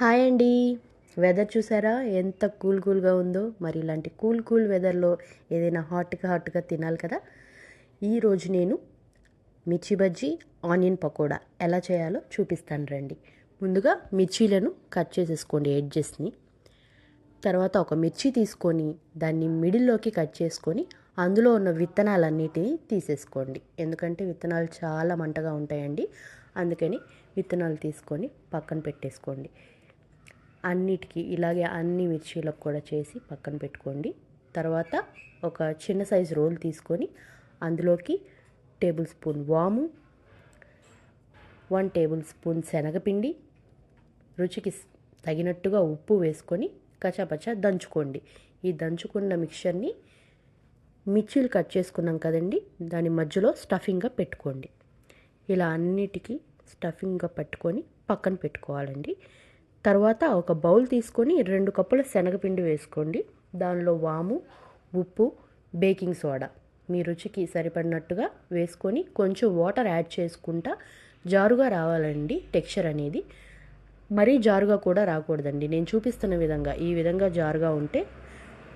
Hi అండి. Weather చూసారా? ఎంత కూల్ కూల్గా ఉందో. మరి ఇలాంటి కూల్ కూల్ వెదర్లో ఏదైనా హాట్గా హాట్గా తినాలి కదా. ఈరోజు నేను మిర్చి బజ్జీ ఆనియన్ పకోడా ఎలా చేయాలో చూపిస్తాను రండి. ముందుగా మిర్చీలను కట్ చేసేసుకోండి ఎడ్జెస్ని తర్వాత ఒక మిర్చి తీసుకొని దాన్ని మిడిల్లోకి కట్ చేసుకొని అందులో ఉన్న విత్తనాలన్నిటినీ తీసేసుకోండి. ఎందుకంటే విత్తనాలు చాలా మంటగా ఉంటాయండి. అందుకని విత్తనాలు తీసుకొని పక్కన పెట్టేసుకోండి. అన్నిటికీ ఇలాగే అన్ని మిర్చీలకు కూడా చేసి పక్కన పెట్టుకోండి. తర్వాత ఒక చిన్న సైజు రోల్ తీసుకొని అందులోకి టేబుల్ స్పూన్ వాము వన్ టేబుల్ స్పూన్ శనగపిండి రుచికి తగినట్టుగా ఉప్పు వేసుకొని కచాపచా దంచుకోండి. ఈ దంచుకున్న మిక్చర్ని మిర్చీలు కట్ చేసుకున్నాం కదండి దాని మధ్యలో స్టఫింగ్గా పెట్టుకోండి. ఇలా అన్నిటికీ స్టఫింగ్గా పట్టుకొని పక్కన పెట్టుకోవాలండి. తర్వాత ఒక బౌల్ తీసుకొని రెండు కప్పుల శనగపిండి వేసుకోండి. దానిలో వాము ఉప్పు బేకింగ్ సోడా. మీ రుచికి సరిపడినట్టుగా వేసుకొని కొంచెం వాటర్ యాడ్ చేసుకుంటా జారుగా రావాలండి టెక్స్చర్ అనేది. మరీ జారుగా కూడా రాకూడదండి. నేను చూపిస్తున్న విధంగా ఈ విధంగా జారుగా ఉంటే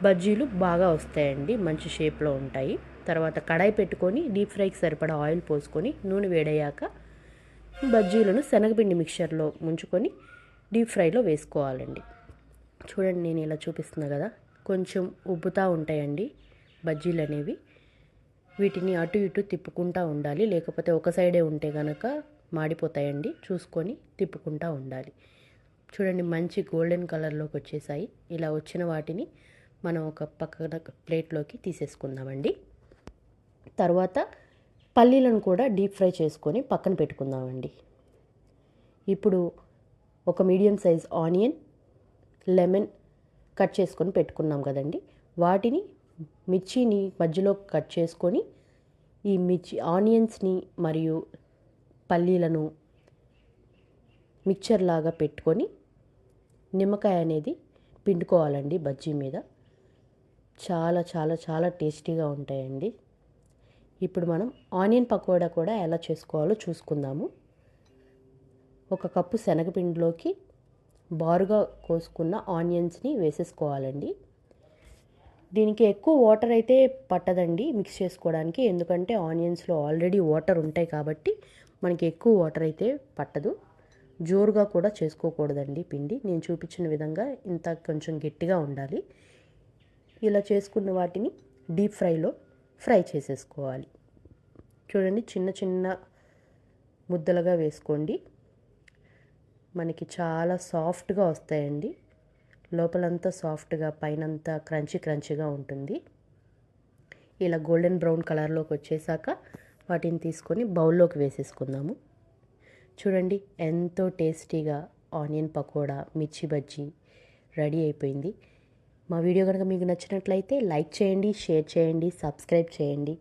బజ్జీలు బాగా వస్తాయండి మంచి షేప్లో ఉంటాయి. తర్వాత కడాయి పెట్టుకొని డీప్ ఫ్రైకి సరిపడా ఆయిల్ పోసుకొని నూనె వేడయ్యాక బజ్జీలను శనగపిండి మిక్చర్లో ముంచుకొని డీప్ ఫ్రైలో వేసుకోవాలండి. చూడండి నేను ఇలా చూపిస్తున్నా కదా. కొంచెం ఉబ్బుతూ ఉంటాయండి బజ్జీలు అనేవి. వీటిని అటు ఇటు తిప్పుకుంటూ ఉండాలి. లేకపోతే ఒక సైడే ఉంటే కనుక మాడిపోతాయండి. చూసుకొని తిప్పుకుంటూ ఉండాలి. చూడండి మంచి గోల్డెన్ కలర్లోకి వచ్చేసాయి. ఇలా వచ్చిన వాటిని మనం ఒక పక్కన ప్లేట్లోకి తీసేసుకుందామండి. తర్వాత పల్లీలను కూడా డీప్ ఫ్రై చేసుకొని పక్కన పెట్టుకుందామండి. ఇప్పుడు ఒక medium size onion lemon cut చేసుకొని పెట్టుకున్నాం కదండి. వాటిని మిర్చిని మధ్యలో కట్ చేసుకొని ఈ మిర్చి ఆనియన్స్ని మరియు పల్లీలను మిక్చర్ లాగా పెట్టుకొని నిమ్మకాయ అనేది పిండుకోవాలండి బజ్జీ మీద. చాలా చాలా చాలా టేస్టీగా ఉంటాయండి. ఇప్పుడు మనం ఆనియన్ పకోడా కూడా ఎలా చేసుకోవాలో చూసుకుందాము. ఒక కప్పు శనగపిండిలోకి బారుగా కోసుకున్న ఆనియన్స్ని వేసేసుకోవాలండి. దీనికి ఎక్కువ వాటర్ అయితే పట్టదండి మిక్స్ చేసుకోవడానికి ఎందుకంటే ఆనియన్స్లో ఆల్రెడీ వాటర్ ఉంటాయి కాబట్టి మనకి ఎక్కువ వాటర్ అయితే పట్టదు. జోరుగా కూడా చేసుకోకూడదండి పిండి. నేను చూపించిన విధంగా ఇంత కొంచెం గట్టిగా ఉండాలి. ఇలా చేసుకున్న వాటిని డీప్ ఫ్రైలో ఫ్రై చేసేసుకోవాలి. చూడండి చిన్న చిన్న ముద్దలుగా వేసుకోండి. మనకి చాలా సాఫ్ట్గా వస్తాయండి. లోపలంతా సాఫ్ట్గా పైనంతా క్రంచీ క్రంచీగా ఉంటుంది. ఇలా గోల్డెన్ బ్రౌన్ కలర్లోకి వచ్చేసాక వాటిని తీసుకొని బౌల్లోకి వేసేసుకుందాము. చూడండి ఎంతో టేస్టీగా ఆనియన్ పకోడా మిర్చి బజ్జీ రెడీ అయిపోయింది. మా వీడియో కనుక మీకు నచ్చినట్లయితే లైక్ చేయండి షేర్ చేయండి సబ్స్క్రైబ్ చేయండి.